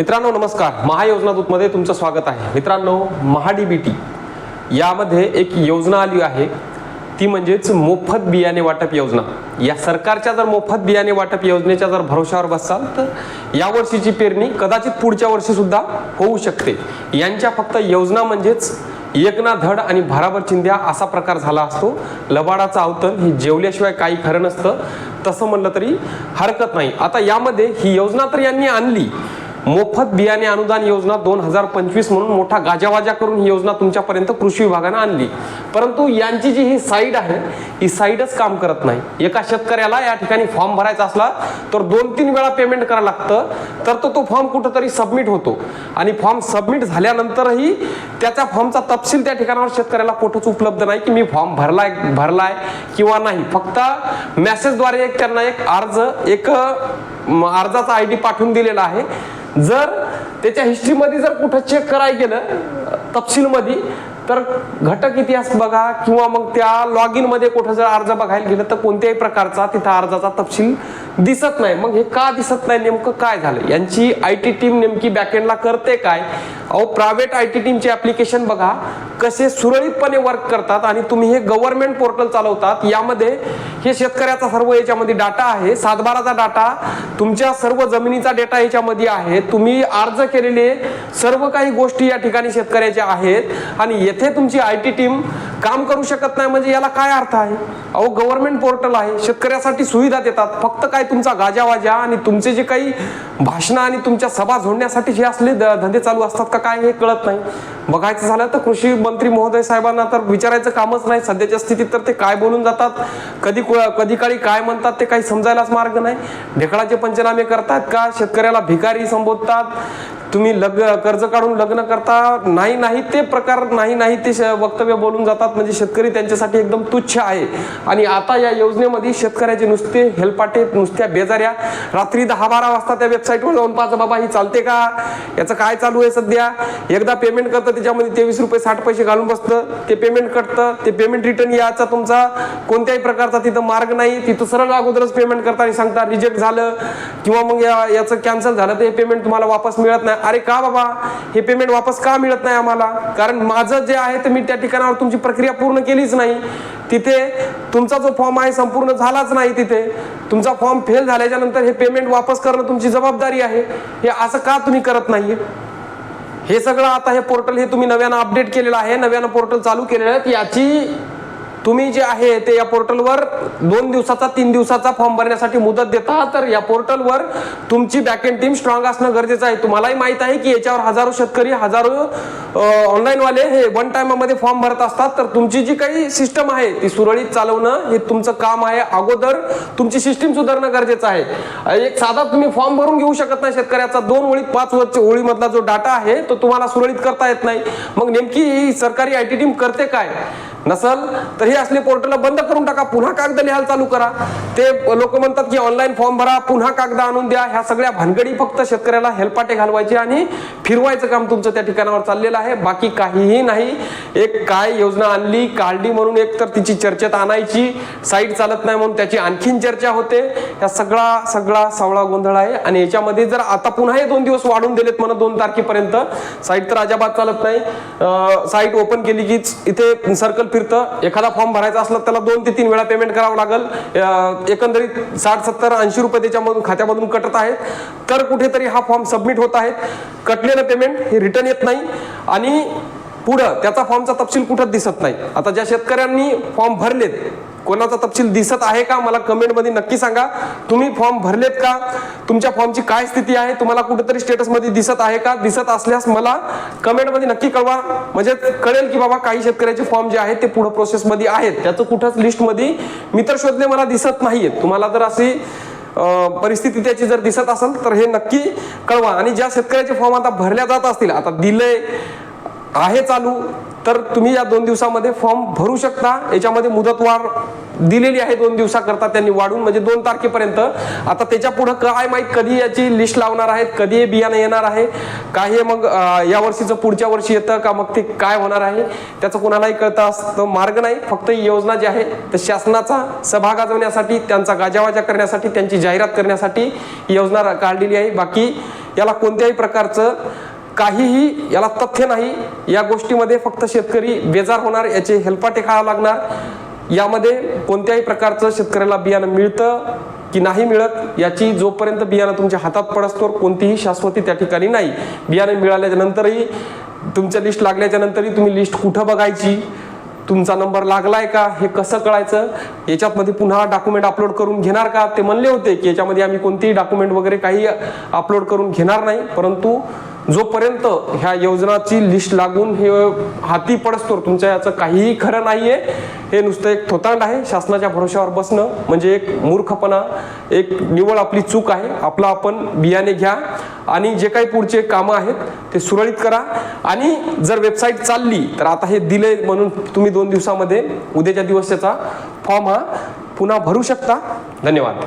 मित्रांनो नमस्कार. महायोजना दूतमध्ये तुमचं स्वागत आहे. मित्रांनो महाडीबीटी यामध्ये एक योजना आली आहे. ती म्हणजेच मोफत बियाणे वाटप योजना. या सरकारच्या जर मोफत बियाणे वाटप योजनेच्या जर भरोशावर बसाल तर या वर्षीची पेरणी कदाचित पुढच्या वर्षी सुद्धा होऊ शकते. यांच्या फक्त योजना म्हणजेच एकना धड आणि भराभर चिंध्या असा प्रकार झाला असतो. लबाडाचं अवतन हे जेवल्याशिवाय काही खरं नसतं. तसं म्हणलं तरी हरकत नाही. आता यामध्ये ही योजना तर यांनी आणली. मोफत बियाणे अनुदान योजना दोन हजार पंचवीस म्हणून मोठा गाजावाजा करून ही योजना तुमच्यापर्यंत कृषी विभागानं आणली. परंतु यांची जी ही साईड आहे ही साईडच काम करत नाही. एका शेतकऱ्याला या ठिकाणी फॉर्म भरायचा असला तर दोन तीन वेळा पेमेंट करावं लागतं तर तो तो फॉर्म कुठंतरी सबमिट होतो. आणि फॉर्म सबमिट झाल्यानंतरही त्याच्या फॉर्मचा तपशील त्या ठिकाणावर शेतकऱ्याला कुठंच उपलब्ध नाही की मी फॉर्म भरलाय भरलाय किंवा नाही. फक्त मेसेजद्वारे एक त्यांना एक अर्ज एक अर्जाचा आय डी पाठवून दिलेला आहे. जर त्याच्या हिस्ट्रीमध्ये जर कुठं चेक करायला गेलं तपशीलमध्ये तर घटक इतिहास बघा किंवा मग त्या लॉग इनमध्ये कुठं जर अर्ज बघायला गेलं तर कोणत्याही प्रकारचा तिथं अर्जाचा तपशील दिसत नाही. मग हे का दिसत नाही? नेमकं काय झालं? यांची आय टी टीम नेमकी बॅकएंडला करते काय? अहो प्रायव्हेट आय टी टीमचे ऍप्लिकेशन बघा. कसे सुरळीतपणे वर्क करतात आणि तुम्ही हे गव्हर्नमेंट पोर्टल चालवतात. यामध्ये हे शेतकऱ्याचा सर्व याच्यामध्ये डाटा आहे. सातबाराचा डाटा तुमच्या सर्व जमिनीचा डेटा याच्यामध्ये आहे. तुम्ही अर्ज केलेले सर्व काही गोष्टी या ठिकाणी शेतकऱ्याच्या आहेत. आणि येथे तुमची आय टी टीम काम करू शकत नाही. म्हणजे याला काय अर्थ आहे? अहो गव्हर्नमेंट पोर्टल आहे. शेतकऱ्यासाठी सुविधा देतात. फक्त काय तुमचा गाजावाजा आणि तुमचे जे काही भाषणं आणि तुमच्या सभा झोडण्यासाठी जे असले धंदे चालू असतात का काय हे कळत नाही. बघायचं झालं तर कृषी मंत्री महोदय साहेबांना तर विचारायचं कामच नाही. सध्याच्या स्थितीत तर ते काय बोलून जातात? कधी कधी काळी काय म्हणतात ते काही समजायलाच मार्ग नाही. ढेकळाचे पंचनामे करतात का? शेतकऱ्याला भिकारी संबोधतात. तुम्ही लग्न कर्ज काढून लग्न करता नाही नाही ते प्रकार नाही नाही ते श- वक्तव्य बोलून जातात. म्हणजे शेतकरी त्यांच्यासाठी एकदम तुच्छ आहे. आणि आता या योजनेमध्ये शेतकऱ्याचे नुसते हेलपाटे नुसत्या बेजाऱ्या. रात्री दहा बारा वाजता त्या वेबसाईटवर जाऊन पाहता बाबा ही चालते का? याचं काय चालू आहे सध्या? एकदा पेमेंट करतं त्याच्यामध्ये तेवीस रुपये साठ पैसे घालून बसतं. ते पेमेंट कटतं ते पेमेंट रिटर्न याचा तुमचा कोणत्याही प्रकारचा तिथं मार्ग नाही. तिथं सरळ अगोदरच पेमेंट करता आणि सांगता रिजेक्ट झालं. किंवा मग या याचं कॅन्सल झालं तर हे पेमेंट तुम्हाला वापस मिळत नाही. अरे का बाबा? हे पेमेंट वापस का मिळत नाही आम्हाला? कारण माझं जे आहे ते मी त्या ठिकाणावर तुमची प्रक्रिया पूर्ण केलीच नाही. तिथे तुमचा जो फॉर्म आहे संपूर्ण झालाच नाही तिथे. तुमचा फॉर्म फेल झाल्याच्यानंतर हे पेमेंट वापस करणं तुमची जबाबदारी आहे. हे असं का तुम्ही करत नाहीये? हे सगळं आता हे पोर्टल हे तुम्ही नव्यानं अपडेट केलेलं आहे. नव्यानं पोर्टल चालू केलेलं आहे. याची तुम्ही जे आहे ते या पोर्टलवर दोन दिवसाचा तीन दिवसाचा फॉर्म भरण्यासाठी मुदत देता. तर या पोर्टलवर तुमची बॅकएंड टीम स्ट्रॉंग असणं गरजेचं आहे. तुम्हालाही माहीत आहे की याच्यावर हजारो शेतकरी हजारो ऑनलाईनवाले हे वन टाइममध्ये फॉर्म भरत असतात. तर तुमची जी काही सिस्टम आहे ती सुरळीत चालवणं हे तुमचं काम आहे. अगोदर तुमची सिस्टीम सुधारणं गरजेचं आहे. एक साधा तुम्ही फॉर्म भरून घेऊ शकत नाही शेतकऱ्याचा. दोन ओळी पाच वरच ओळीमधला जो डाटा आहे तो तुम्हाला सुरळीत करता येत नाही. मग नेमकी ही सरकारी आय टी टीम करते काय? नसल? तर हे असले पोर्टल बंद करून टाका पुन्हा कागद लिहायला चालू करा. ते लोक म्हणतात की ऑनलाईन फॉर्म भरा पुन्हा कागद आणून द्या. ह्या सगळ्या भानगडी फक्त शेतकऱ्याला हेलपाटे घालवायचे आणि फिरवायचं काम तुमचं त्या ठिकाणावर चाललेलं आहे. बाकी काहीही नाही. एक काय योजना आणली? काढली म्हणून एक तर तिची चर्चेत आणायची. साईट चालत नाही म्हणून त्याची आणखीन चर्चा होते. या सगळा सगळा सावळा गोंधळ आहे. आणि याच्यामध्ये जर आता पुन्हा हे दोन दिवस वाढून दिलेत म्हणून दोन तारखेपर्यंत साईट तर अजाबात चालत नाही. साईट ओपन केली की इथे सर्कल फिरतं एखादा फॉर्म भरायचा असला त्याला दोन ते तीन वेळा पेमेंट करावं लागेल. एकंदरीत साठ सत्तर ऐंशी रुपये त्याच्यामधून खात्यामधून कटत आहेत. तर कुठेतरी हा फॉर्म सबमिट होत आहे. कटलेलं पेमेंट हे रिटर्न येत नाही. आणि पुढं त्याचा फॉर्मचा तपशील कुठं दिसत नाही. आता ज्या शेतकऱ्यांनी फॉर्म भरलेत कोणाचा तपशील दिसत आहे का? मला कमेंटमध्ये नक्की सांगा. तुम्ही फॉर्म भरलेत का? तुमच्या फॉर्मची काय स्थिती आहे? तुम्हाला कुठेतरी स्टेटसमध्ये दिसत आहे का? दिसत असल्यास मला कमेंटमध्ये नक्की कळवा. म्हणजे कळेल की बाबा काही शेतकऱ्याचे फॉर्म जे आहेत ते पुढे प्रोसेसमध्ये आहेत. त्याचं कुठंच लिस्टमध्ये मित्र मी तर शोधले मला दिसत नाहीयेत. तुम्हाला जर अशी परिस्थिती त्याची जर दिसत असेल तर हे नक्की कळवा. आणि ज्या शेतकऱ्याचे फॉर्म आता भरल्या जात असतील आता दिले आहे चालू तर तुम्ही या दोन दिवसामध्ये फॉर्म भरू शकता. याच्यामध्ये मुदतवाढ दिलेली आहे दोन दिवसाकरता त्यांनी वाढून म्हणजे दोन तारखेपर्यंत. आता त्याच्या पुढे काय माहीत कधी याची लिस्ट लावणार आहेत कधी हे बियाणं येणार आहे काय हे मग या वर्षीचं पुढच्या वर्षी येतं का मग ते काय होणार आहे त्याचं कोणालाही कळतं असतं मार्ग नाही. फक्त ही योजना जी आहे तर शासनाचा सभा गाजवण्यासाठी त्यांचा गाजावाजा करण्यासाठी त्यांची जाहिरात करण्यासाठी ही योजना काढलेली आहे. बाकी याला कोणत्याही प्रकारचं काहीही याला तथ्य नाही. या गोष्टीमध्ये फक्त शेतकरी बेजार होणार याचे हेलपाटे खायला लागणार. यामध्ये कोणत्याही प्रकारचं शेतकऱ्याला बियाणं मिळतं की नाही मिळत याची जोपर्यंत बियाणं तुमच्या हातात पडसतोवर कोणतीही शाश्वती त्या ठिकाणी नाही. बियाणं मिळाल्याच्या नंतरही तुमच्या लिस्ट लागल्याच्या नंतरही तुम्ही लिस्ट कुठं बघायची? तुमचा नंबर लागलाय का? हे कसं कळायचं? याच्यामध्ये पुन्हा डॉक्युमेंट अपलोड करून घेणार का? ते म्हणले होते की याच्यामध्ये आम्ही कोणतेही डॉक्युमेंट वगैरे काही अपलोड करून घेणार नाही परंतु जोपर्यंत ह्या योजनाची लिस्ट लागून हे हाती पडस्तोर तुमच्या याचं काहीही खरं नाहीये हे नुसतं एक थोतांड आहे. शासनाच्या भरोश्यावर बसणं म्हणजे एक मूर्खपणा एक निवळ आपली चूक आहे. आपलं आपण बियाणे घ्या आणि जे काही पुढचे कामं आहेत ते सुरळीत करा. आणि जर वेबसाईट चालली तर आता हे दिले म्हणून तुम्ही दोन दिवसामध्ये उद्याच्या दिवस त्याचा फॉर्म हा पुन्हा भरू शकता. धन्यवाद.